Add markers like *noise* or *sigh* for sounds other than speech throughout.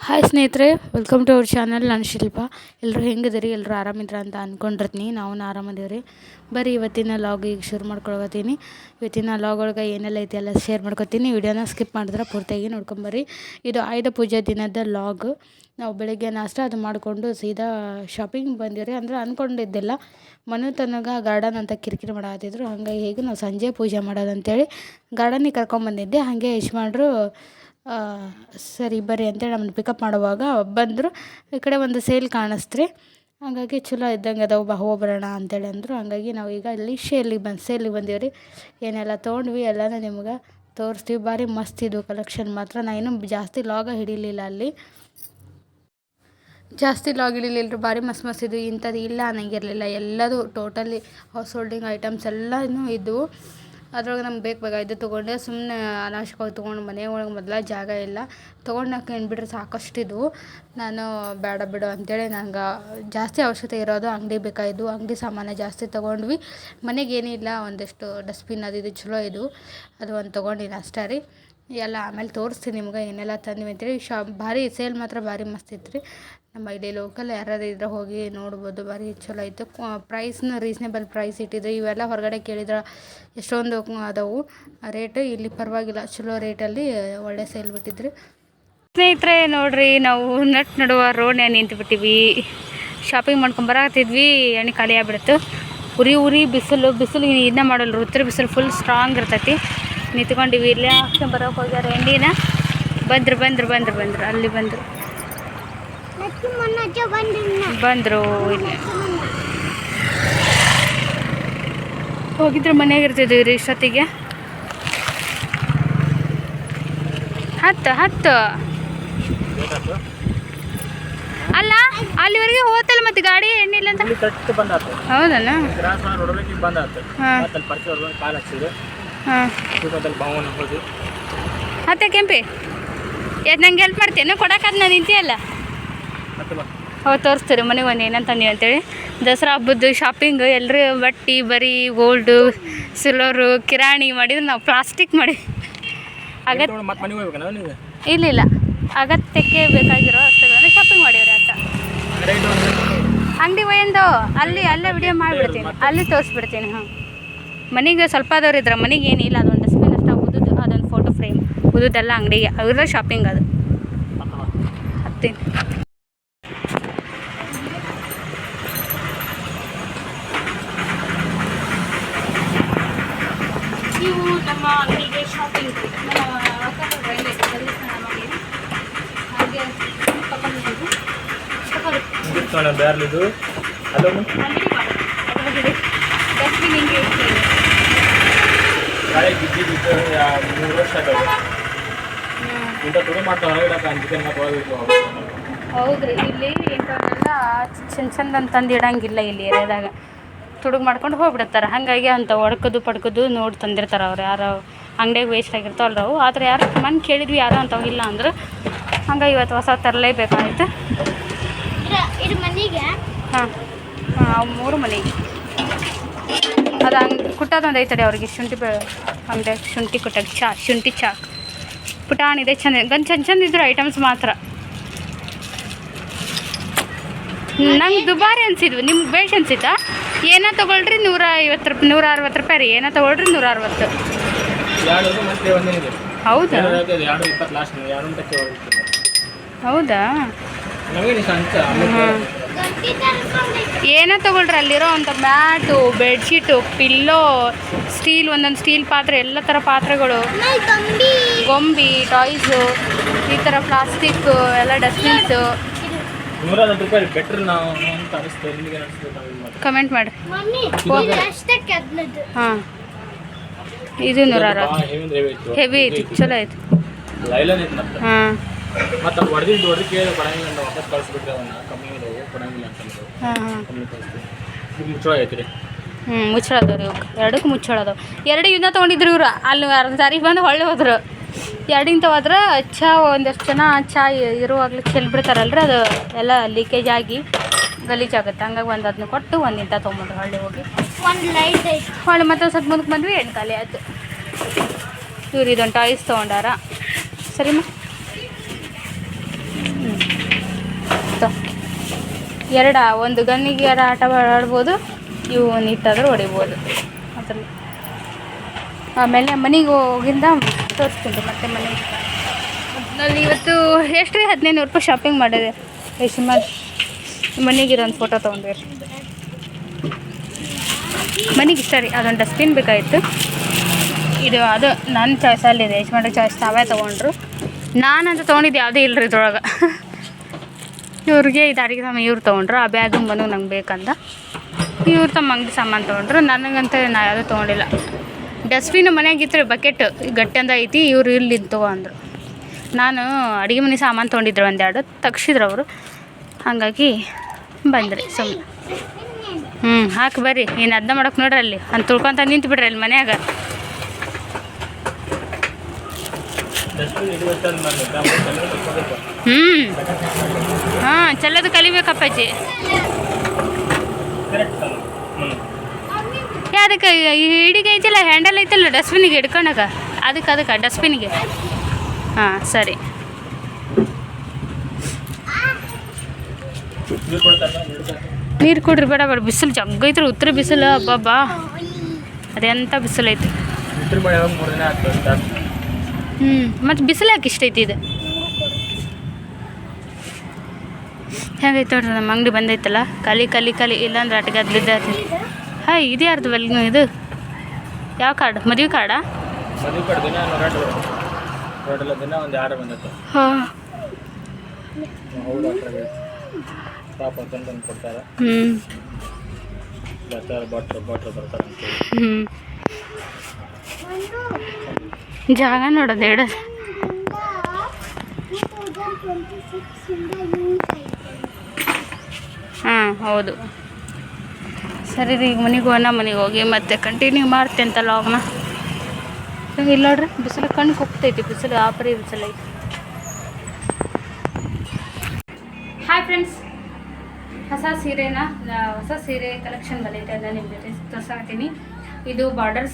Hi ಸ್ನೇಹಿತರೆ welcome to our channel ನಾನು ಶಿಲ್ಪ. ಎಲ್ಲರೂ ಹೆಂಗಿದ್ದೀರಿ? ಎಲ್ಲರೂ ಆರಾಮಿದ್ರ ಅಂತ ಅಂದ್ಕೊಂಡಿರ್ತೀನಿ ನಾವು ಆರಾಮದೀವಿ ರೀ ಬರೀ ಇವತ್ತಿನ ಲಾಗ್ ಈಗ ಶುರು ಮಾಡ್ಕೊಳಕತ್ತೀನಿ ಇವತ್ತಿನ ಲಾಗ್ ಒಳಗೆ ಏನೆಲ್ಲ ಐತಿ ಎಲ್ಲ ಶೇರ್ ಮಾಡ್ಕೊತೀನಿ. ವಿಡಿಯೋನ ಸ್ಕಿಪ್ ಮಾಡಿದ್ರೆ ಪೂರ್ತಿಯಾಗಿ ನೋಡ್ಕೊಂಬರ್ರಿ. ಇದು ಆಯುಧ ಪೂಜೆ ದಿನದ ಲಾಗ್ ನಾವು ಬೆಳಗ್ಗೆ ನಾಷ್ಟ ಅದು ಮಾಡಿಕೊಂಡು ಸೀದಾ ಶಾಪಿಂಗ್ ಬಂದಿವ್ರಿ. ಅಂದ್ರೆ ಅಂದ್ಕೊಂಡಿದ್ದಿಲ್ಲ ಮನೆ ತನಗ ಗಾರ್ಡನ್ ಅಂತ ಕಿರಿಕಿರಿ ಮಾಡತ್ತಿದ್ರು ಹಾಗಾಗಿ ಹೇಗೆ ನಾವು ಸಂಜೆ ಪೂಜೆ ಮಾಡೋದಂತೇಳಿ ಗಾರ್ಡನಿಗೆ ಕರ್ಕೊಂಬಂದಿದ್ದೆ. ಹಾಗೆ ಯಜಮಾನ್ರು ಆ, ಸರಿ, ಬರ್ರಿ ಅಂತೇಳಿ ನಮ್ಮನ್ನು ಪಿಕಪ್ ಮಾಡುವಾಗ ಬಂದರು, ಈ ಕಡೆ ಒಂದು ಸೇಲ್ ಕಾಣಿಸ್ತ್ರಿ. ಹಾಗಾಗಿ ಚಲೋ ಇದ್ದಂಗೆ ಅದಾವ, ಬಾ ಹೋಗ್ಬರೋಣ ಅಂತೇಳಿ ಅಂದರು. ಹಾಗಾಗಿ ನಾವು ಈಗ ಅಲ್ಲಿ ಶೇಲಿಗೆ ಬಂದು ಸೇಲಿಗೆ ಬಂದೀವಿ ರೀ. ಏನೆಲ್ಲ ತೊಗೊಂಡ್ವಿ ಎಲ್ಲನೂ ನಿಮ್ಗೆ ತೋರಿಸ್ತೀವಿ. ಭಾರಿ ಮಸ್ತ್ ಇದು ಕಲೆಕ್ಷನ್ ಮಾತ್ರ. ನಾ ಇನ್ನೂ ಜಾಸ್ತಿ ಲಾಗ ಹಿಡಿಲಿಲ್ಲ ಅಲ್ಲಿ. ಜಾಸ್ತಿ ಲಾಗ್ ಇಳಿಲಿಲ್ಲ ಭಾರಿ ಮಸ್ತ್ ಮಸ್ತ್ ಇದು. ಇಂಥದ್ದು ಇಲ್ಲ ಅನ್ನಂಗಿರಲಿಲ್ಲ. ಎಲ್ಲದು ಟೋಟಲಿ ಹೌಸ್ ಹೋಲ್ಡಿಂಗ್ ಐಟಮ್ಸ್ ಎಲ್ಲನೂ ಇದ್ದವು ಅದ್ರೊಳಗೆ ನಮ್ಗೆ ಬೇಕು ಬೇಕಾಗಿದ್ದು ತೊಗೊಂಡೆ ಸುಮ್ಮನೆ ಅನಾವಶ್ಯಕವಾಗಿ ತೊಗೊಂಡು ಮನೆ ಒಳಗೆ ಮೊದಲ ಜಾಗ ಇಲ್ಲ. ಬಿಟ್ಟರೆ ಸಾಕಷ್ಟು ಇದು. ನಾನು ಬೇಡ ಬಿಡು ಅಂತೇಳಿ ನಂಗೆ ಜಾಸ್ತಿ ಅವಶ್ಯಕತೆ ಇರೋದು ಅಂಗಡಿ ಬೇಕಾಯಿದ್ದು ಅಂಗಡಿ ಸಾಮಾನು ಜಾಸ್ತಿ ತೊಗೊಂಡ್ವಿ. ಮನೆಗೇನಿಲ್ಲ ಒಂದಿಷ್ಟು ಡಸ್ಟ್ಬಿನ್ ಅದು ಇದು ಚಲೋ ಇದು. ಅದು ಒಂದು ತೊಗೊಂಡಿನಿ ಅಷ್ಟೇ ರೀ. ಎಲ್ಲ ಆಮೇಲೆ ತೋರಿಸ್ತೀನಿ ನಿಮ್ಗೆ ಏನೆಲ್ಲ ತಂದ್ವಿ ಅಂತೇಳಿ ಶಾಪ್ ಭಾರಿ ಸೇಲ್ ಮಾತ್ರ ಭಾರಿ ಮಸ್ತ್ ಇತ್ತು ರೀ ನಮ್ಮ ಇಲ್ಲಿ ಲೋಕಲ್ ಯಾರಾದ್ರು ಇದ್ರೆ ಹೋಗಿ ನೋಡ್ಬೋದು. ಭಾರಿ ಚಲೋ ಇತ್ತು ಪ್ರೈಸ್ನ ರೀಸ್ನೇಬಲ್ ಪ್ರೈಸ್ ಇಟ್ಟಿದ್ರು. ಇವೆಲ್ಲ ಹೊರಗಡೆ ಕೇಳಿದ್ರೆ ಎಷ್ಟೊಂದು ಅದಾವು. ರೇಟ್ ಇಲ್ಲಿ ಪರವಾಗಿಲ್ಲ. ಚಲೋ ರೇಟಲ್ಲಿ ಒಳ್ಳೆ ಸೇಲ್ ಬಿಟ್ಟಿದ್ರಿ. ಸ್ನೇಹಿತರೆ, ನೋಡ್ರಿ, ನಾವು ನಟ್ ನಡುವ ರೋಡ್ನೇ ನಿಂತುಬಿಟ್ಟಿವಿ. ಶಾಪಿಂಗ್ ಮಾಡ್ಕೊಂಡು ಬರತ್ತಿದ್ವಿ ಎಣ್ಣೆ ಖಾಲಿ ಆಗ್ಬಿಡ್ತು. ಉರಿ ಉರಿ, ಬಿಸಿಲು ಬಿಸಿಲು ಇನ್ನೂ ಮಾಡಲ್ರು. ಉತ್ತರ ಬಿಸಿಲು ಫುಲ್ ಸ್ಟ್ರಾಂಗ್ ಇರ್ತೈತಿ. ನಿಂತ್ಕೊಂಡಿವಿ. ಇಲ್ಲೇ ಆಕ್ಷನ್ ಬರೋಕೆ ಹೋಗ್ಯಾರ. ಹೆಂಡಿನ ಬಂದ್ರು ಬಂದ್ರು ಬಂದ್ರು ಬಂದ್ರು. ಅಲ್ಲಿ ಬಂದರು. ಬಂದರು ಇಲ್ಲಿ. ಹೋಗಿದ್ರೆ ಮನೆಯಾಗ ಇರ್ತಿದ್ವಿ ರೀ ಇಷ್ಟೊತ್ತಿಗೆ. ಹತ್ತು ಹತ್ತು. ಅಲ್ಲ ಅಲ್ಲಿವರೆಗೆ ಹೋತಲ್ಲ ಮತ್ತೆ ಗಾಡಿ ಎಣ್ಣೆ ಇಲ್ಲ ಅಂತ? ಇಲ್ಲಿ ಮತ್ತೆ ಕೆಂಪಿ ಎದ್ ನಂಗೆ ಹೆಲ್ಪ್ ಮಾಡ್ತೇನೆ ಕೊಡಕ್ಕಾದ ನಾನು ನಿಂತಿಯಲ್ಲ ಅವು ತೋರಿಸ್ತೀರಿ ಮನೆಗೆ ಒಂದು ಏನಂತ ನೀವು ಅಂತೇಳಿ. ದಸರಾ ಹಬ್ಬದ್ದು ಶಾಪಿಂಗ್ ಎಲ್ಲರೂ ಬಟ್ಟೆ ಬರೀ ಗೋಲ್ಡು ಸಿಲ್ವರು ಕಿರಾಣಿ ಮಾಡಿದ್ರೆ ನಾವು ಪ್ಲಾಸ್ಟಿಕ್ ಮಾಡಿ. ಅಗತ್ಯ ಇಲ್ಲ ಇಲ್ಲ. ಅಗತ್ಯಕ್ಕೆ ಬೇಕಾಗಿರೋ ವಸ್ತುಗಳನ್ನ ಶಾಪಿಂಗ್ ಮಾಡಿವ್ರಿ ಅಂತ. ಅಂಗಡಿ ಒಯ್ಯಂದು ಅಲ್ಲಿ ಅಲ್ಲೇ ವಿಡಿಯೋ ಮಾಡಿಬಿಡ್ತೀನಿ. ಅಲ್ಲಿ ತೋರಿಸ್ಬಿಡ್ತೀನಿ ಹಾಂ ಮನೆಗೆ ಸ್ವಲ್ಪ ಆದವ್ರು ಇದ್ರೆ ಮನೆಗೆ ಏನಿಲ್ಲ ಅದೊಂದು ಡಸ್ಟ್ಬಿನ್ ಅಷ್ಟು ಉದ್ದು ಅದೊಂದು ಫೋಟೋ ಫ್ರೇಮ್ ಉದುದೆಲ್ಲ ಅಂಗಡಿಗೆ ಅವ್ರ ಶಾಪಿಂಗ್ ಅದು. ಹತ್ತೀನಿ. ನೀವು ನಮ್ಮ ಅಂಗಡಿಗೆ ಶಾಪಿಂಗ್ ಹಾಗೆ ತಗೊಂಡಿದ್ದೀವಿ ತಗೊಳ್ಳಿ. ಮುಗಿಸ್ತಾನೆ ಬೇರ್ಲಿದು ಅದೊಂದು ಅಂಗಡಿ ಮಾಡಿ ಅದ್ರೊಳಗಿದೆ ಡಸ್ಟ್ಬಿನ್ ಹಿಂಗೆ ಗಾಳಿ ಬಿದ್ದಿದ್ದು ಮೂರು ವರ್ಷ ಇಂಥ ತುಡು ಅಂಜಿಕೆ ಹೌದ್ರಿ ಇಲ್ಲಿ ಇಂಥವನ್ನೆಲ್ಲ ಚಂದ ಚಂದ ಅಂತಂದು ಇಡಂಗಿಲ್ಲ ಇಲ್ಲಿ ಏರಿಯಾದಾಗ. ತುಡುಗು ಮಾಡ್ಕೊಂಡು ಹೋಗ್ಬಿಡ್ತಾರೆ ಹಾಗಾಗಿ ಅಂತ ಒಡ್ಕೋದು ಪಡ್ಕೋದು ನೋಡಿ ತಂದಿರ್ತಾರೆ ಅವ್ರು. ಯಾರೋ ಅಂಗಡಿಯಾಗ ವೇಸ್ಟ್ ಆಗಿರ್ತಾವಲ್ಲ ಅವು. ಆದ್ರೆ ಯಾರು ಮನ್ ಕೇಳಿದ್ವಿ ಯಾರೋ ಅಂಥವು ಇಲ್ಲ ಅಂದ್ರೆ. ಹಂಗಾಗಿ ಇವತ್ತು ಹೊಸ ತರಲೇಬೇಕಾಯ್ತು. ಇದು ಮನೆಗೆ. ಹಾಂ ಹಾಂ ಮೂರು ಮನೆಗೆ. ಅದು ಹಂಗೆ ಕುಟ್ಟೋದೊಂದು ಐತಡೆ ಅವ್ರಿಗೆ ಶುಂಠಿ ಬೆ ಅಂದರೆ ಶುಂಠಿ ಕುಟ್ಟಕ್ಕೆ ಚಾ ಶುಂಠಿ ಚಾ. ಪುಟಾಣಿದೆ ಚಂದ ಗಂಜ್ ಚಂದ ಚಂದ ಇದ್ರು ಐಟಮ್ಸ್ ಮಾತ್ರ. ನಂಗೆ ದುಬಾರಿ ಅನ್ಸಿದ್ವಿ ನಿಮ್ಗೆ ಬೇಷ್ ಅನಿಸಿತ್ತಾ? ಏನೋ ತೊಗೊಳ್ರಿ ನೂರ ಐವತ್ತು ರೂಪಾಯಿ ನೂರ ಅರವತ್ತು ರೂಪಾಯಿ ರೀ ಏನೋ ತೊಗೊಳ್ರಿ ನೂರ ಅರವತ್ತು. ಹೌದಾ? ಹೌದಾ? ಏನೋ ತೊಗೊಳ್ರಿ ಅಲ್ಲಿರೋ ಒಂದು ಮ್ಯಾಟು ಬೆಡ್ಶೀಟು ಪಿಲ್ಲೋ ಸ್ಟೀಲ್ ಒಂದೊಂದು ಸ್ಟೀಲ್ ಪಾತ್ರೆ ಎಲ್ಲ ಥರ ಪಾತ್ರೆಗಳು. ಗೊಂಬಿ ಟಾಯ್ಸು ಈ ಥರ ಪ್ಲಾಸ್ಟಿಕ್ ಎಲ್ಲ ಡಸ್ಟ್ಬಿನ್ಸು ಕಮೆಂಟ್ ಮಾಡಿ. ಹಾಂ. ಇದು ನೂರ ಅರವತ್ತು ಹೆವಿ ಐತಿ ಚಲೋ ಐತಿ ಹಾಂ. ಮತ್ತೆ ಅದು ಹೊಡೆದಿದ್ದು ಹೊಡೆದು ಕೇಳಿ ಕೊಡಂಗಿಲ್ಲ ಅಂತ ವಾಪಸ್ ಕಳಿಸ್ಬಿಟ್ರೆ ಅವನ್ನ ಕಮ್ಮಿ ಇದಾವೆ ಕೊಡಂಗಿಲ್ಲ ಅಂತಂದ್ರು. ಹಾಂ ಹಾಂ. ಕಮ್ಮಿ ಕಳಿಸ್ತೀವಿ ಈಗ ಮುಚ್ಚಳ ಐತಿ ರೀ. ಹ್ಞೂ ಮುಚ್ಚಳದವ್ರಿ ಇವ್ಕೆ ಎರಡಕ್ಕೂ ಮುಚ್ಚಳದವು ಎರಡು ಇವನ್ನ ತೊಗೊಂಡಿದ್ರು ಇವ್ರು. ಅಲ್ಲಿ ಅರ್ಧ ತಾರೀಕು ಬಂದು ಹೊಳ್ಳಿ ಹೋದ್ರು. ಎರಡಿಂದ ಹೋದ್ರೆ ಚಾ ಒಂದಷ್ಟು ಜನ ಚಾ ಇರುವಾಗಲೇ ಚೆಲ್ಬಿಡ್ತಾರಲ್ರಿ ಅದು. ಎಲ್ಲ ಲೀಕೇಜ್ ಆಗಿ ಗಲೀಜಾಗುತ್ತೆ ಹಂಗಾಗಿ ಒಂದು ಅದನ್ನ ಕೊಟ್ಟು ಒಂದು ಇಂತ ತೊಗೊಂಬಂದ್ರು ಹಳ್ಳಿ ಹೋಗಿ. ಒಂದು ಲೈಟ್ ಹೊಳೆ ಹೊಳ್ಳಿ ಮತ್ತೆ ಸ್ವಲ್ಪ ಮುಂದಕ್ಕೆ ಬಂದ್ವಿ ಎಣ್ಣೆ ಖಾಲಿ ಆಯ್ತು. ಇವ್ರು ಇದೊಂದು ಟಾಯ್ಸ್ ತೊಗೊಂಡಾರ. ಸರಿಮ್ಮ ಹ್ಞೂ ಇರ್ತಾವೆ ಎರಡ, ಒಂದು ಗನ್ನಿಗೆ ಎರಡು ಆಟ ಆಡ್ಬೋದು, ಇವು ನಿಟ್ಟಾದ್ರೆ ಹೊಡಿಬೋದು. ಅದ್ರಲ್ಲಿ. ಆಮೇಲೆ ಮನೆಗೆ ಹೋಗಿಂದ ತೋರಿಸ್ಕೊಂಡು ಮತ್ತೆ ಮನೆಗೆ. ಅಲ್ಲಿ ಇವತ್ತು ಎಷ್ಟು ರೀ ಹದಿನೈದು ರೂಪಾಯಿ ಶಾಪಿಂಗ್ ಮಾಡಿದೆ. ಮಾಡಿ ಮನೆಗಿರೋ ಒಂದು ಫೋಟೋ ತೊಗೊಂಡಿರಿ ಮನೆಗೆ ಇಷ್ಟ ರೀ ಅದೊಂದು ಡಸ್ಟ್ಬಿನ್ ಬೇಕಾಗಿತ್ತು. ಇದು, ಅದು ನನ್ನ ಚಾಯ್ಸಲ್ಲಿದೆ ಯಜಮಾನ್ರ ಚಾಯ್ಸ್ ತಾವೇ ತೊಗೊಂಡ್ರು. ನಾನಂತ ತೊಗೊಂಡಿದ್ದು ಯಾವುದೇ ಇಲ್ಲ ರೀ ಇದ್ರೊಳಗೆ. ಇವ್ರಿಗೆ ಇದು ಅಡುಗೆ ಸಾಮಾನು ಇವ್ರು ತೊಗೊಂಡ್ರು, ಆ ಬ್ಯಾಗು ಬಂದು ನಂಗೆ ಬೇಕಂತ ಇವ್ರು ತಮ್ಮ ಅಂಗಡಿ ಸಾಮಾನು ತೊಗೊಂಡ್ರು, ನನಗಂತ ನಾ ಯಾವುದೂ ತೊಗೊಂಡಿಲ್ಲ. ಡಸ್ಟ್ಬಿನ್ ಮನ್ಯಾಗಿತ್ತು ಬಕೆಟ್ ಗಟ್ಟೆಂದ ಐತಿ, ಇವ್ರು ಇಲ್ಲಿ ತಗೋ ಅಂದರು. ನಾನು ಅಡುಗೆ ಮನೆ ಸಾಮಾನು ತೊಗೊಂಡಿದ್ರು ಒಂದೆರಡು, ತಗ್ಸಿದ್ರು ಅವರು. ಹಾಗಾಗಿ ಬಂದ್ರಿ ಸುಮ್ಮನೆ ಹ್ಞೂ ಹಾಕಿ ಬರ್ರಿ, ಏನು ಅದನ್ನ ಮಾಡೋಕೆ ನೋಡ್ರಿ ಅಲ್ಲಿ. ಅಂತ ತುಳ್ಕೊತ ನಿಂತು ಬಿಡ್ರಿ ಅಲ್ಲಿ ಮನ್ಯಾಗ ಡಸ್ಟ್ಬಿನ್ ಇಡುವಷ್ಟಲ್ಲಿ ನಾನು ಗ್ರಾಮ ತಗೊಳ್ಬೇಕು ಹ್ಞೂ ಹಾಂ, ಚಲ್ಲೋದು ಕಲಿಬೇಕಪ್ಪಾಜಿ. ಅದಕ್ಕೆ ಹಿಡಿಗೆ ಐತಿಲ್ಲ ಹ್ಯಾಂಡಲ್ ಐತಲ್ಲ ಡಸ್ಟ್ಬಿನಿಗೆ ಹಿಡ್ಕೊಳಕ ಅದಕ್ಕೆ ಅದಕ್ಕೆ ಡಸ್ಟ್ಬಿನಿಗೆ ಹಾಂ, ಸರಿ. ನೀರು ಕುಡ್ರಿ, ಬೇಡ ಬೇಡ, ಬಿಸಿಲು ಜಗ್ಗೈತ್ರಿ ಉತ್ತರ ಬಿಸಿಲು, ಅಬ್ಬಬ್ಬಾ. ಅದೆಂಥ ಬಿಸಿಲು ಐತಿ ಹ್ಞೂ ಮತ್ತು ಬಿಸಿಲು ಯಾಕೆ ಇಷ್ಟ ಐತಿ ಇದು? ಹೆಂಗೈತೆ ನೋಡ್ರಿ ನಮ್ಮ ಅಂಗಡಿ ಬಂದೈತಲ್ಲ? ಕಲಿ ಕಲಿ ಕಲಿ ಇಲ್ಲಾಂದ್ರೆ ಅಟ್ಗೆ ಅದು ಬಿದ್ದೈತಿ ಹಾಯ್ ಇದು ಯಾರ್ದು ವೆಲ್ ಇದು? ಯಾವ ಕಾರ್ಡ್? ಮದುವೆ ಕಾರ್ಡಾ? ಹ್ಮ್. ಹಾಂ ಹ್ಞೂ ಜಾಗ ನೋಡೋದು ಹೇಳೋದು ಹಾಂ, ಹೌದು. ಸರಿ ರೀ, ಈಗ ಮನೆಗೆ ಹೋಗೋಣ, ಮನೆಗೆ ಹೋಗಿ ಮತ್ತೆ ಕಂಟಿನ್ಯೂ ಮಾಡ್ತೇನೆ ಅಂತ ಲಾಗ್ನ ಇಲ್ಲ ನೋಡ್ರಿ, ಬಿಸಿಲು ಕಣ್ಣು ಕುಪ್ತೈತಿ, ಬಿಸಿಲು ಆಪರಿ ಬಿಸಿಲು ಐತಿ. ಹಾಯ್ ಫ್ರೆಂಡ್ಸ್ ಹೊಸ ಸೀರೆನ, ಹೊಸ ಸೀರೆ ಕಲೆಕ್ಷನ್ ಬಂದೈತೆ ಅದನ್ನ ನಿಮ್ಮ ಜೊತೆ ತೋರ್ಸಾಕತ್ತೀನಿ. ಇದು ಬಾರ್ಡರ್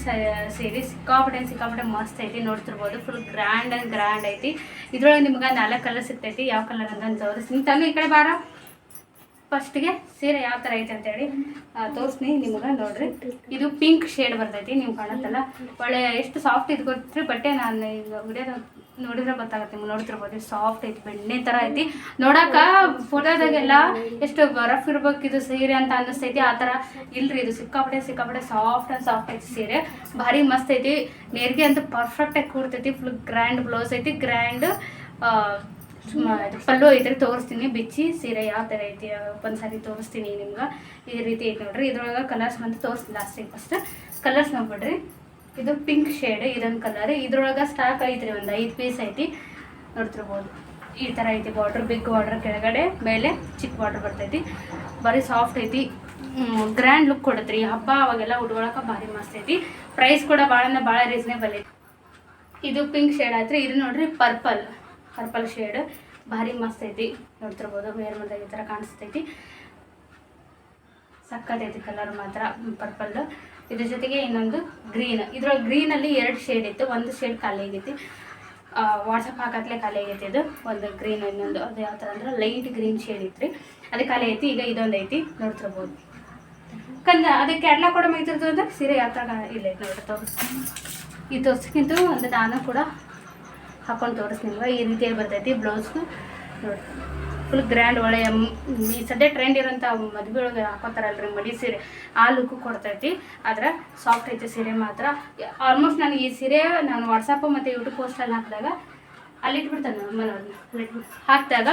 ಸೀರೆ ಸಿಕ್ಕಾಪಟ್ಟೆ ಸಿಕ್ಕಾಪಟ್ಟೆ ಮಸ್ತ್ ಐತಿ, ನೋಡ್ತಿರ್ಬೋದು. ಫುಲ್ ಗ್ರ್ಯಾಂಡ್ ಅಂಡ್ ಗ್ರ್ಯಾಂಡ್ ಐತಿ. ಇದ್ರೊಳಗೆ ನಿಮ್ಗೆ ನಾಲ್ಕು ಕಲರ್ ಸಿಗ್ತೈತಿ. ಯಾವ ಕಲರ್ ಅಂತ ತೋರಿಸ್ತೀನಿ ತಂಗ ಈ ಕಡೆ ಬಾರ. ಫಸ್ಟ್ಗೆ ಸೀರೆ ಯಾವ ಥರ ಐತೆ ಅಂತೇಳಿ ತೋರಿಸ್ತೀನಿ ನಿಮ್ಗೆ ನೋಡ್ರಿ. ಇದು ಪಿಂಕ್ ಶೇಡ್ ಬರ್ತೈತಿ, ನೀವು ಕಾಣುತ್ತಲ್ಲ. ಒಳ್ಳೆ, ಎಷ್ಟು ಸಾಫ್ಟ್ ಇದು ಗೊತ್ತ್ರಿ, ಬಟ್ಟೆ ನಾನು ಈಗ ವಿಡಿಯೋದ ನೋಡಿದ್ರೆ ಗೊತ್ತಾಗುತ್ತೆ, ನಿಮ್ಗೆ ನೋಡ್ತಿರ್ಬೋದು ಸಾಫ್ಟ್ ಐತಿ, ಬೆಣ್ಣೆ ತರ ಐತಿ. ನೋಡಾಕ ಫೋಟೋದಾಗೆಲ್ಲ ಎಷ್ಟು ಬರಫ್ ಇರ್ಬೇಕು ಇದು ಸೀರೆ ಅಂತ ಅನ್ನಿಸ್ತೈತಿ, ಆ ತರ ಇಲ್ರಿ, ಇದು ಸಿಕ್ಕಾಪಟ್ಟೆ ಸಿಕ್ಕಾಪಟ್ಟೆ ಸಾಫ್ಟ್ ಅಂಡ್ ಸಾಫ್ಟ್ ಐತಿ ಸೀರೆ. ಭಾರಿ ಮಸ್ತ್ ಐತಿ. ನೇರ್ಗೆ ಪರ್ಫೆಕ್ಟ್ ಪರ್ಫೆಕ್ಟಾಗಿ ಕೂಡ್ತೈತಿ ಫುಲ್ ಗ್ರ್ಯಾಂಡ್ ಬ್ಲೌಸ್ ಐತಿ ಗ್ರ್ಯಾಂಡ್ ಪಲ್ಲು ಐತ್ರಿ, ತೋರಿಸ್ತೀನಿ. ಬಿಚ್ಚಿ ಸೀರೆ ಯಾವ ಥರ ಐತಿ, ಒಂದ್ಸರಿ ಸಾರಿ ತೋರಿಸ್ತೀನಿ ನಿಮ್ಗೆ. ಈ ರೀತಿ ಐತಿ ನೋಡ್ರಿ. ಇದ್ರೊಳಗೆ ಕಲರ್ಸ್ ಬಂದು ತೋರಿಸ್ತೀನಿ ಲಾಸ್ಟಿಗೆ ಫಸ್ಟ್ ಕಲರ್ಸ್ ನೋಡ್ಬಿಡ್ರಿ. ಇದು ಪಿಂಕ್ ಶೇಡ್, ಇದೊಂದು ಕಲರ್. ಇದ್ರೊಳಗೆ ಸ್ಟಾಕ್ ಐತ್ರಿ, ಒಂದು ಐದು ಪೀಸ್ ಐತಿ. ನೋಡ್ತಿರ್ಬೋದು ಈ ಥರ ಐತಿ ಬಾರ್ಡ್ರ್ ಬಿಗ್ ಬಾರ್ಡ್ರ್ ಕೆಳಗಡೆ, ಮೇಲೆ ಚಿಕ್ಕ ಬಾರ್ಡ್ರ್ ಬರ್ತೈತಿ. ಭಾರಿ ಸಾಫ್ಟ್ ಐತಿ. ಗ್ರ್ಯಾಂಡ್ ಲುಕ್ ಕೊಡತ್ರಿ. ಹಬ್ಬ ಅವಾಗೆಲ್ಲ ಉಟ್ಕೊಳಕ್ಕೆ ಭಾರಿ ಮಸ್ತ್ ಐತಿ. ಪ್ರೈಸ್ ಕೂಡ ಭಾಳ ಭಾಳ ರೀಸನೇಬಲ್ ಐತಿ. ಇದು ಪಿಂಕ್ ಶೇಡ್ ಆಯ್ತು ಇದು ನೋಡ್ರಿ ಪರ್ಪಲ್ ಪರ್ಪಲ್ ಶೇಡ್ ಭಾರಿ ಮಸ್ತ್ ಐತಿ. ನೋಡ್ತಿರ್ಬೋದು ಮಂದಾಗ ಈ ಥರ ಕಾಣಿಸ್ತೈತಿ. ಸಕ್ಕತ್ತೈತಿ ಕಲರ್ ಮಾತ್ರ ಪರ್ಪಲ್ ಇದ್ರ ಜೊತೆಗೆ ಇನ್ನೊಂದು ಗ್ರೀನ್ ಇದ್ರೊಳಗೆ ಗ್ರೀನಲ್ಲಿ ಎರಡು ಶೇಡ್ ಇತ್ತು. ಒಂದು ಶೇಡ್ ಖಾಲಿ ಆಗೈತಿ. ವಾಟ್ಸಪ್ ಹಾಕತ್ಲೆ ಖಾಲಿ ಆಗೈತಿ ಇದು. ಒಂದು ಗ್ರೀನ್ ಇನ್ನೊಂದು, ಅದು ಯಾವ ಥರ ಅಂದ್ರೆ ಲೈಟ್ ಗ್ರೀನ್ ಶೇಡ್ ಇತ್ತು ಅದು ಖಾಲಿ ಐತಿ. ಈಗ ಇದೊಂದು ಐತಿ. ನೋಡ್ತಿರ್ಬೋದು. ಕಂದ, ಅದಕ್ಕೆ ಕ್ಯಾಟ್ಲಾಗ್ ಕೂಡ ಮೈತಿರ್ತದೆ ಅಂದ್ರೆ ಸೀರೆ ಯಾವ ಥರ ಇಲ್ಲ ನೋಡ್ರಿ, ತೋರಿಸ್ತೀನಿ. ಈ ತೋರ್ಸಕ್ಕಿಂತ ಒಂದು ನಾನು ಕೂಡ ಹಾಕೊಂಡು ತೋರಿಸ್ತೀನಿ ಈ ರೀತಿಯಾಗಿ ಬರ್ತೈತಿ ಬ್ಲೌಸ್ ನೋಡಿ ಫುಲ್ ಗ್ರ್ಯಾಂಡ್ ಒಳ್ಳೆಯ ಈ ಸದ್ಯ ಟ್ರೆಂಡ್ ಇರೋಂಥ ಮದುವೆ ಒಳಗೆ ಹಾಕೋತಾರಲ್ರಿ ಮಡಿ ಸೀರೆ, ಆ ಲುಕ್ ಕೊಡ್ತೈತಿ. ಆದ್ರೆ ಸಾಫ್ಟ್ ಐತೆ ಸೀರೆ ಮಾತ್ರ. ಆಲ್ಮೋಸ್ಟ್ ನಾನು ಈ ಸೀರೆ ನಾನು ವಾಟ್ಸಪ್ಪು ಮತ್ತು ಯೂಟ್ಯೂಬ್ ಪೋಸ್ಟಲ್ಲಿ ಹಾಕಿದಾಗ ಅಲ್ಲಿ ಇಟ್ಬಿಡ್ತಾನೆ ಮನೋರ್ನ ಅಲ್ಲಿ ಹಾಕಿದಾಗ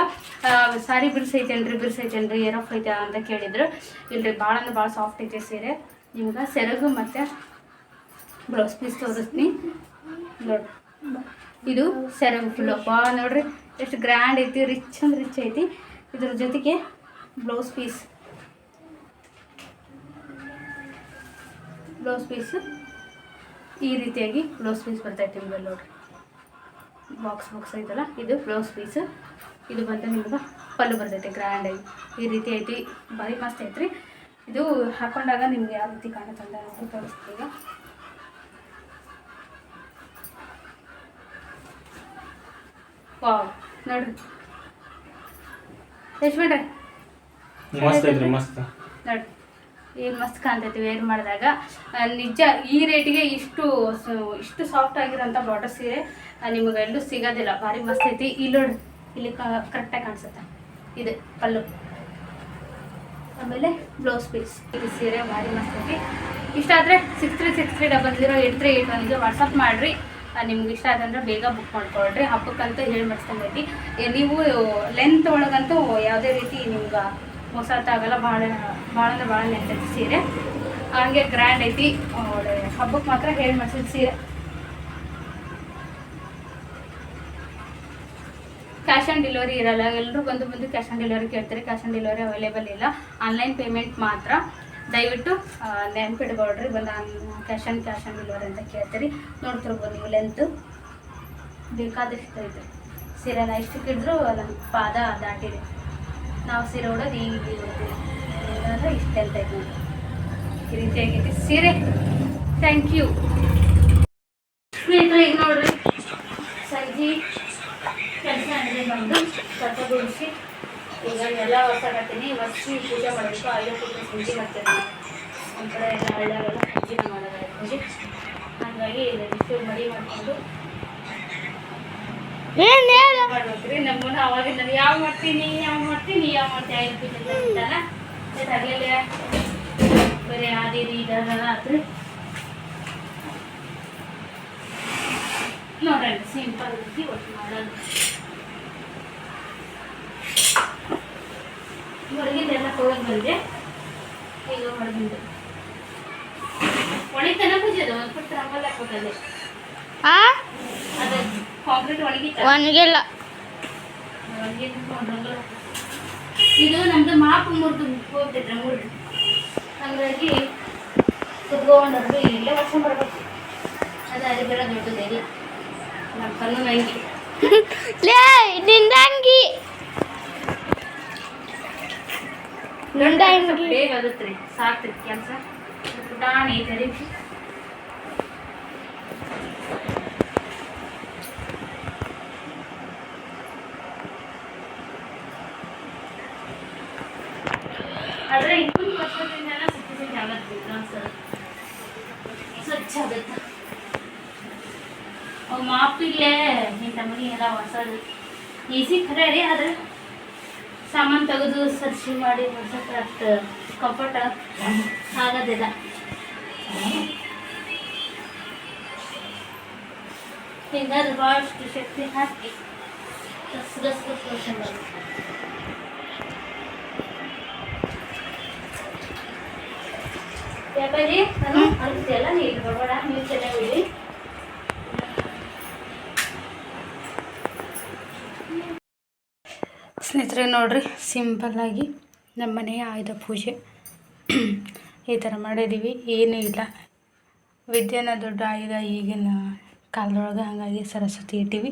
ಸಾರಿ ಬಿರ್ಸೈತೇನ್ರಿ ಬಿರ್ಸೈತೇನ್ರಿ ಏರಫ್ ಐತೆ ಅಂತ ಕೇಳಿದ್ರು. ಇಲ್ರಿ ಭಾಳ ಅಂದ್ರೆ ಭಾಳ ಸಾಫ್ಟ್ ಐತೆ ಸೀರೆ. ನಿಮ್ಗೆ ಸೆರಗು ಮತ್ತು ಬ್ಲೌಸ್ ಪೀಸ್ ತೋರಿಸ್ತೀನಿ. ನೋಡಿ, ಇದು ಸೆರಗು ಫುಲ್ ಅಪ್ಪ ನೋಡ್ರಿ. ಎಷ್ಟು ಗ್ರ್ಯಾಂಡ್ ಐತಿ ರಿಚ್ ಅಂದ್ರೆ ರಿಚ್ ಐತಿ. ಇದ್ರ ಜೊತೆಗೆ ಬ್ಲೌಸ್ ಪೀಸ್ ಬ್ಲೌಸ್ ಪೀಸ್ ಈ ರೀತಿಯಾಗಿ ಬ್ಲೌಸ್ ಪೀಸ್ ಬರ್ತೈತೆ ನಿಮ್ಗೆ ನೋಡ್ರಿ. ಬಾಕ್ಸ್ ಬಾಕ್ಸ್ ಐತಲ್ಲ, ಇದು ಬ್ಲೌಸ್ ಪೀಸ್ ಇದು ಬಂದು ನಿಮ್ಗೆ ಪಲ್ಲು ಬರ್ತೈತೆ ಗ್ರ್ಯಾಂಡ್ ಆಗಿ. ಈ ರೀತಿ ಐತಿ, ಭಾರಿ ಮಸ್ತ್ ಐತ್ರಿ. ಇದು ಹಾಕೊಂಡಾಗ ನಿಮ್ಗೆ ಯಾವ ರೀತಿ ಕಾಣುತ್ತೆ ಅಂತ ತೋರಿಸ್ತೀವಿ ವಾವ್ ನೋಡ್ರಿ ಯಶ್ವಂಡ್ರೆ ಮಸ್ತ್ ಐತ್ರಿ ಮಸ್ತ್. ನೋಡಿ. ಏನು ಮಸ್ತ್ ಕಾಣ್ತೈತಿ ವೇರ್ ಮಾಡಿದಾಗ. ನಿಜ ಈ ರೇಟಿಗೆ ಇಷ್ಟು ಇಷ್ಟು ಸಾಫ್ಟ್ ಆಗಿರೋಂಥ ಬಾರ್ಡರ್ ಸೀರೆ ನಿಮಗೆಲ್ಲೂ ನಿಮಗೆ ಎಲ್ಲೂ ಸಿಗೋದಿಲ್ಲ. ಭಾರಿ ಮಸ್ತ್ ಐತಿ. ಇಲ್ಲಿ ನೋಡ್ರಿ ಇಲ್ಲಿ ಕರೆಕ್ಟಾಗಿ ಕಾಣಿಸುತ್ತೆ. ಇದು ಪಲ್ಲು. ಆಮೇಲೆ ಬ್ಲೌಸ್ ಪೀಸ್ ಇದು ಸೀರೆ ಭಾರಿ ಮಸ್ತ್ ಐತಿ. ಇಷ್ಟ ಆದರೆ six three six three double zero eight three eight ಒನ್ಗೆ WhatsApp ಮಾಡಿರಿ. ನಿಮ್ಗೆ ಇಷ್ಟ ಆದಂದ್ರೆ ಬೇಗ ಬುಕ್ ಮಾಡ್ಕೊಳ್ರಿ. ಹಬ್ಬಕ್ಕಂತೂ ಹೇಳಿ ಮಾಡಿಸ್ಕೊಂಡೈತಿ ನೀವು ಲೆಂತ್ ಒಳಗಂತೂ ಯಾವುದೇ ರೀತಿ ನಿಮ್ಗೆ ಮೋಸ ಆಗಲ್ಲ. ಭಾಳ ಭಾಳ ಅಂದ್ರೆ ಭಾಳ ಲೆಂತ್ ಐತಿ ಸೀರೆ. ಹಂಗೆ ಗ್ರ್ಯಾಂಡ್ ಐತಿ. ಹಬ್ಬಕ್ಕೆ ಮಾತ್ರ ಹೇಳಿ ಮಾಡಿಸಿದ ಸೀರೆ. ಕ್ಯಾಶ್ ಆನ್ ಡೆಲಿವರಿ ಇರಲ್ಲ. ಎಲ್ಲರೂ ಬಂದು ಬಂದು ಕ್ಯಾಶ್ ಆನ್ ಡೆಲಿವರಿ ಕೇಳ್ತಾರೆ. ಕ್ಯಾಶ್ ಆನ್ ಡೆಲಿವರಿ ಅವೈಲೇಬಲ್ ಇಲ್ಲ. ಆನ್ಲೈನ್ ಪೇಮೆಂಟ್ ಮಾತ್ರ. ದಯವಿಟ್ಟು ನೆನ್ಪಿಟ್ಕೊಳ್ರಿ ಬಂದು cash on cash on delivery ಅಂತ ಕೇಳ್ತೀರಿ. ನೋಡ್ತಿರ್ಬೋದು ನೀವು ಲೆಂತು ಬೇಕಾದಷ್ಟು ಐತೆ ಸೀರೆನ ಎಷ್ಟು ಕಿಡಿದ್ರು ನಮ್ಮ ಪಾದ ದಾಟಿದೆ ನಾವು ಸೀರೆ ಉಡೋದು ಈಗ ಅಂದರೆ ಇಷ್ಟ ಅಂತ ಈ ರೀತಿಯಾಗಿದೆ ಸೀರೆ ಥ್ಯಾಂಕ್ ಯು ಸ್ನೇಹಿತರೆ, ಈಗ ನೋಡ್ರಿ. ಸಜ್ಜಿ ಕೆಲಸ ಅಂದರೆ ಬಂದು ಸ್ವಲ್ಪ ಗುಡಿಸಿ. ಈಗ ಎಲ್ಲ ಹೊಸಾಗತ್ತೀನಿ ವರ್ಷಿ ಪೂಜೆ ಮಾಡಬೇಕು. ಅಲ್ಲೇ ಪೂಜೆ ಪೂಜೆ ಮಾಡ್ತೀನಿ. ನಮ್ಮ ಕಡೆ ಎಲ್ಲ ಹಳ್ಳಿಯಾಗೆಲ್ಲ ಪೂಜೆ ಮಾಡೋದಾಯ್ತು ಹಾಗಾಗಿ ಬಿಸಿ ಮಡಿ ಮಾಡಿಕೊಂಡು. ಮಾಡ್ಬೇಕ್ರಿ. ನಮ್ಮನ್ನ ಅವಾಗಿಂದ ನಾನು ಯಾವ ಮಾಡ್ತೀನಿ ಯಾವ ಮಾಡ್ತೀನಿ ಯಾವ ಮಾಡ್ತೀನಿ ಆಯುಧ ಪೂಜೆ ಅಂತ ಹೇಳ್ತಾನ ಅದ್ರಲ್ಲಿ ಬರೀ ಆದಿರಿ ಇದೆಲ್ಲ ಆತ್ರಿ ನೋಡೋಣ ಸಿಂಪಲ್ ರೀತಿ ಒಟ್ಟು ಮಾಡೋದು. ಹೊರಗಿಂದೆಲ್ಲ ತೊಗೊಂಡು ಬಂದೆ ಈಗ ಹೊರಗಿಂದ. ಒಣಗಿತನ ಪೂಜೆ ಅದು? ಒಂದು ಪುಟ್ಟ ರಂಗೋಲಿ ಹಾಕ್ಬೇಕಲ್ಲಿ ಅದು ಕಾಂಕ್ರೀಟ್ ಒಣಗಿತ? ಒಣಗಿಲ್ಲ. ಇದು ನಮ್ದು ಮಾಪು ಮುರಿದು ಹೋಗ್ತಿದ್ರೆ ಮುರಿದು ಹಾಗಾಗಿ ಕುತ್ಕೊಂಡ್ರು ಇಲ್ಲೇ ವರ್ಷ ಬರ್ಬೇಕು. ಅದು ಅಲ್ಲಿ ಬೇರೆ ದೊಡ್ಡದಿಲ್ಲ ನಮ್ಮ ಕಣ್ಣು ನಂಗೆ. *laughs* ಲೇ ನಿಂದಂಗಿ. ಸ್ವಲ್ಪ ಬೇಗ ಆಗುತ್ತೆ ರೀ ಸಾಕ್ರಿ ಕೆಲಸ ಪುಟಾಣಿ ಐತೆ ಆದ್ರೆ ಇನ್ನೊಂದು ವರ್ಷದಿಂದ ಸ್ವಚ್ಛತೆ ಆಗತ್ತೆ ಸರ್ ಸ್ವಚ್ಛ ಆಗುತ್ತೆ ಅವು ಮಾಪಿಲ್ಲೇ ಇಂಥ ಮನೆ ಎಲ್ಲ ಹೊಸದು ಈಸಿ ಖರೆ ರೀ ಆದ್ರೆ ಸಾಮಾನು ಸರ್ಸಿ ಮಾಡಿ ಹೊಸಕ್ಕೆ ಅಷ್ಟು ಕಂಫರ್ಟ್ ಆಗೋದಿಲ್ಲ. ಹಿಂಗಾದ್ರೆ ಭಾಳಷ್ಟು ಶಕ್ತಿ ಹಾಕಿ ಗಸ್ ಗಸ್ ಗಸ್ ಗಸ್ ಯಾಕಂದ್ರೆ ನಾನು ಅನಿಸ್ತಿಲ್ಲ ನೀರು ಬರಬೇಡ ನೀವು ಚೆನ್ನಾಗಿ ಸ್ನೇಹಿತರೆ ನೋಡ್ರಿ ಸಿಂಪಲ್ಲಾಗಿ ನಮ್ಮ ಮನೆಯ ಆಯುಧ ಪೂಜೆ. ಈ ಥರ ಮಾಡಿದ್ದೀವಿ ಏನೂ ಇಲ್ಲ. ವಿದ್ಯೆನ ದೊಡ್ಡ ಆಯುಧ ಈಗಿನ ಕಾಲದೊಳಗೆ ಹಾಗಾಗಿ ಸರಸ್ವತಿ ಇಟ್ಟೀವಿ.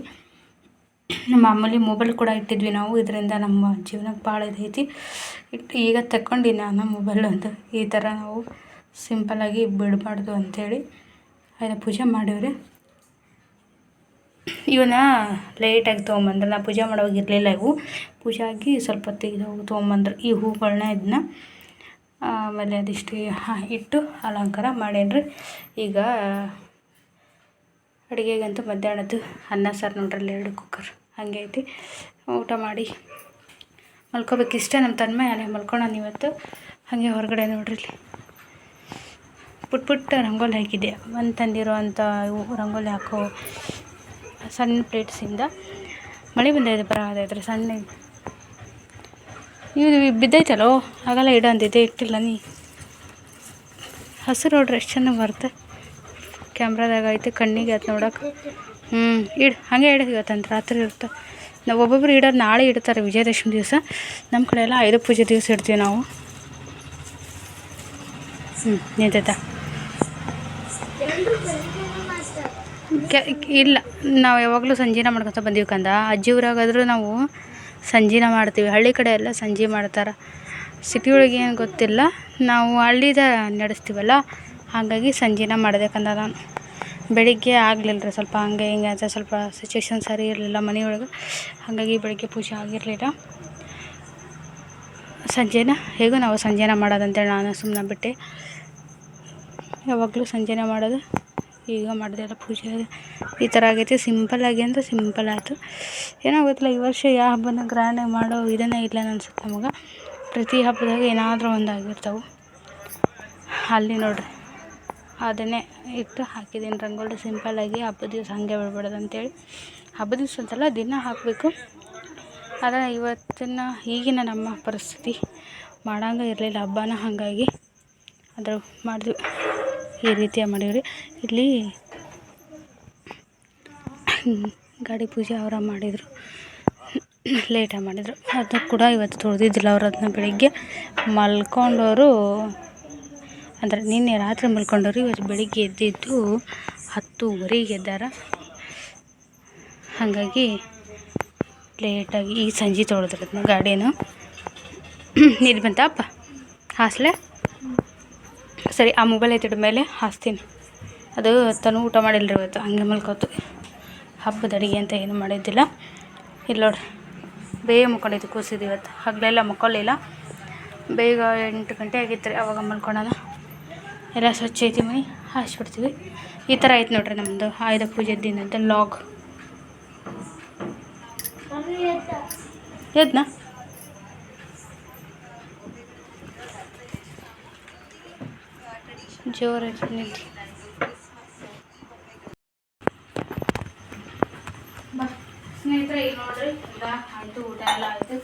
ಮಾಮೂಲಿ ಮೊಬೈಲ್ ಕೂಡ ಇಟ್ಟಿದ್ವಿ ನಾವು, ಇದರಿಂದ ನಮ್ಮ ಜೀವನಕ್ಕೆ ಭಾಳ ಇದೈತಿ ಇಟ್ಟು ಈಗ ತಕ್ಕೊಂಡು ನಾನು ಮೊಬೈಲ್ ಅಂತ ಈ ಥರ ನಾವು ಸಿಂಪಲ್ಲಾಗಿ ಬಿಡಬಾರ್ದು ಅಂಥೇಳಿ ಆಯುಧ ಪೂಜೆ ಮಾಡೀವ್ರಿ. ಇವನ್ನ ಲೇಟಾಗಿ ತೊಗೊಂಬಂದ್ರೆ ನಾ ಪೂಜೆ ಮಾಡೋವಾಗ ಇರಲಿಲ್ಲ ಇವು. ಪೂಜೆ ಆಗಿ ಸ್ವಲ್ಪ ತೆಗೆದು ಹೋಗಿ ತೊಗೊಂಬಂದ್ರೆ. ಈ ಹೂಗಳನ್ನ ಇದನ್ನ, ಆಮೇಲೆ ಅದಿಷ್ಟು ಇಟ್ಟು ಅಲಂಕಾರ ಮಾಡೇನ್ರಿ ಈಗ ಅಡುಗೆಗಂತೂ ಮಧ್ಯಾಹ್ನದ್ದು ಅನ್ನ, ಸಾರು ನೋಡ್ರಲ್ಲಿ ಎರಡು ಕುಕ್ಕರ್ ಹಂಗೆ ಐತಿ. ಊಟ ಮಾಡಿ ಮಲ್ಕೋಬೇಕು. ಇಷ್ಟ ನಮ್ಮ ತನ್ಮೆ ಅಲ್ಲಿ ಮಲ್ಕೊಳೋಣ ಇವತ್ತು ಹಾಗೆ ಹೊರಗಡೆ ನೋಡ್ರಿ ಪುಟ್ ಪುಟ್ಟ ರಂಗೋಲಿ ಹಾಕಿದ್ದೆ ಒಂದು ತಂದಿರೋ ಅಂಥ ಇವು ರಂಗೋಲಿ ಹಾಕೋ ಸಣ್ಣ ಪ್ಲೇಟ್ಸಿಂದ ಮಳೆ ಬಂದೈತೆ ಬರ ಅದೈತ್ರಿ ಸಣ್ಣ ಇದು ಬಿದ್ದೈತಲ್ಲೋ ಆಗಲ್ಲ ಇಡ ಅಂದಿದ್ದೆ, ಇಟ್ಟಿಲ್ಲ ನೀ. ಹಸಿರು ನೋಡ್ರಿ ಎಷ್ಟು ಚೆನ್ನಾಗಿ ಬರುತ್ತೆ. ಕ್ಯಾಮ್ರಾದಾಗ ಐತೆ, ಕಣ್ಣಿಗೆ ಅದು ನೋಡೋಕೆ. ಹ್ಞೂ ಇಡು, ಹಾಗೆ ಇಡ ಇವತ್ತಂತ ರಾತ್ರಿ ಇರುತ್ತೆ. ನಾವು ಒಬ್ಬೊಬ್ರು ಇಡೋದು ನಾಳೆ ಇಡ್ತಾರೆ ವಿಜಯದಶಮಿ ದಿವಸ. ನಮ್ಮ ಕಡೆ ಎಲ್ಲ ಆಯುಧ ಪೂಜೆ ದಿವಸ ಇಡ್ತೀವಿ ನಾವು. ಹ್ಞೂ ನಿಂತೈತಾ ಕೆ, ಇಲ್ಲ, ನಾವು ಯಾವಾಗಲೂ ಸಂಜೆನ ಮಾಡ್ಕೊತ ಬಂದೀವಿ ಕಂದ. ಅಜ್ಜಿ ಊರಾಗಾದ್ರೂ ನಾವು ಸಂಜೆನ ಮಾಡ್ತೀವಿ. ಹಳ್ಳಿ ಕಡೆ ಎಲ್ಲ ಸಂಜೆ ಮಾಡ್ತಾರೆ. ಸಿಟಿ ಒಳಗೆ ಏನು ಗೊತ್ತಿಲ್ಲ. ನಾವು ಹಳ್ಳಿದ ನಡೆಸ್ತೀವಲ್ಲ, ಹಾಗಾಗಿ ಸಂಜೆನ ಮಾಡಿದೆ ಕಂದ ನಾನು. ಬೆಳಿಗ್ಗೆ ಆಗಲಿಲ್ಲ ರೀ ಸ್ವಲ್ಪ ಹಂಗೆ ಹಿಂಗೆ ಅಂತ ಸ್ವಲ್ಪ ಸಿಚುವೇಶನ್ ಸರಿ ಇರಲಿಲ್ಲ ಮನೆಯೊಳಗೆ. ಹಾಗಾಗಿ ಬೆಳಿಗ್ಗೆ ಪೂಜೆ ಆಗಿರಲಿಲ್ಲ. ಸಂಜೆನ, ಹೇಗೂ ನಾವು ಸಂಜೆನ ಮಾಡೋದಂತೇಳಿ ನಾನು ಸುಮ್ಮನೆ ಬಿಟ್ಟೆ. ಯಾವಾಗಲೂ ಸಂಜೆನ ಮಾಡೋದು ಈಗ ಮಾಡಿದೆಲ್ಲ ಪೂಜೆ. ಈ ಥರ ಆಗೈತೆ. ಸಿಂಪಲ್ ಆಗಿ ಅಂದರೆ ಸಿಂಪಲ್ ಆಯಿತು. ಏನೋ ಗೊತ್ತಿಲ್ಲ, ಈ ವರ್ಷ ಯಾವ ಹಬ್ಬನ ಗ್ರ್ಯಾಂಡಾಗಿ ಮಾಡೋ ಇದನ್ನೇ ಇಲ್ಲ ಅನ್ಸುತ್ತೆ ನಮಗೆ. ಪ್ರತಿ ಹಬ್ಬದಾಗ ಏನಾದರೂ ಒಂದು ಅಲ್ಲಿ ನೋಡ್ರಿ. ಅದನ್ನೇ ಇಟ್ಟು ಹಾಕಿದ್ದೀನಿ. ರಂಗೋಲಿ ಸಿಂಪಲ್ಲಾಗಿ ಹಬ್ಬದ ದಿವಸ ಹಾಗೆ ಬಿಡ್ಬಾರ್ದು ಅಂತೇಳಿ. ಹಬ್ಬದ ದಿವಸ ಅಂತಲ್ಲ, ದಿನ ಹಾಕಬೇಕು. ಆದರೆ ಇವತ್ತಿನ ಈಗಿನ ನಮ್ಮ ಪರಿಸ್ಥಿತಿ ಮಾಡಂಗೆ ಇರಲಿಲ್ಲ ಹಬ್ಬನ ಹಾಗಾಗಿ. ಅದ್ರ ಮಾಡಿದ್ವಿ ಈ ರೀತಿಯ ಮಾಡೀವ್ರಿ. ಇಲ್ಲಿ ಗಾಡಿ ಪೂಜೆ ಅವರ ಮಾಡಿದರು. ಲೇಟಾಗಿ ಮಾಡಿದರು. ಅದು ಕೂಡ ಇವತ್ತು ತೊಳೆದಿದ್ದಿಲ್ಲ ಅವ್ರು ಅದನ್ನ ಬೆಳಿಗ್ಗೆ ಮಲ್ಕೊಂಡವರು. ಅಂದರೆ ನಿನ್ನೆ ರಾತ್ರಿ ಮಲ್ಕೊಂಡವರು, ಇವತ್ತು ಬೆಳಿಗ್ಗೆ ಎದ್ದಿದ್ದು ಹತ್ತುವರೆಗೆ ಎದ್ದಾರ. ಹಾಗಾಗಿ ಲೇಟಾಗಿ ಈ ಸಂಜೆ ತೊಳೆದ್ರದ್ನ ಗಾಡಿನ. ನೀರು ಬಂತಪ್ಪ ಹಾಸ್ಲೆ ಸರಿ, ಆ ಮೊಬೈಲ್ ಎತ್ತಿದ ಮೇಲೆ ಹಾಸ್ತೀನಿ. ಅದು ತನು ಊಟ ಮಾಡಿಲ್ಲ ರೀ ಇವತ್ತು, ಹಂಗೆ ಮಲ್ಕೋತು. ಹಬ್ಬದ ಅಡುಗೆ ಅಂತ ಏನು ಮಾಡಿದ್ದಿಲ್ಲ. ಇಲ್ಲ ನೋಡ್ರಿ ಬೇಗ ಮುಕ್ಕೊಂಡಿದ್ದು ಕೂಸಿದ್ದು ಇವತ್ತು. ಹಗಲೆಲ್ಲ ಮುಕ್ಕೊಳ್ಳಿಲ್ಲ ಬೇಗ ಎಂಟು ಗಂಟೆ ಆಗಿತ್ತು ರೀ, ಅವಾಗ ಮಲ್ಕೊಳ್ಳೋಣ ಎಲ್ಲ ಸ್ವಚ್ಛ ಐತಿ ಮನೆ, ಹಾಸ್ಬಿಡ್ತೀವಿ. ಈ ಥರ ಐತೆ ನೋಡ್ರಿ ನಮ್ಮದು ಆಯುಧ ಪೂಜೆ ದಿನದ ಲಾಗ್ ಎದ್ನಾ? ಜೋರೈತೆ ನಿಲ್ಲಿ ಸ್ನೇಹಿತರೆ ಈಗ ನೋಡ್ರಿ ಎಲ್ಲ ಆಯಿತು, ಊಟ ಎಲ್ಲ ಆಯಿತು.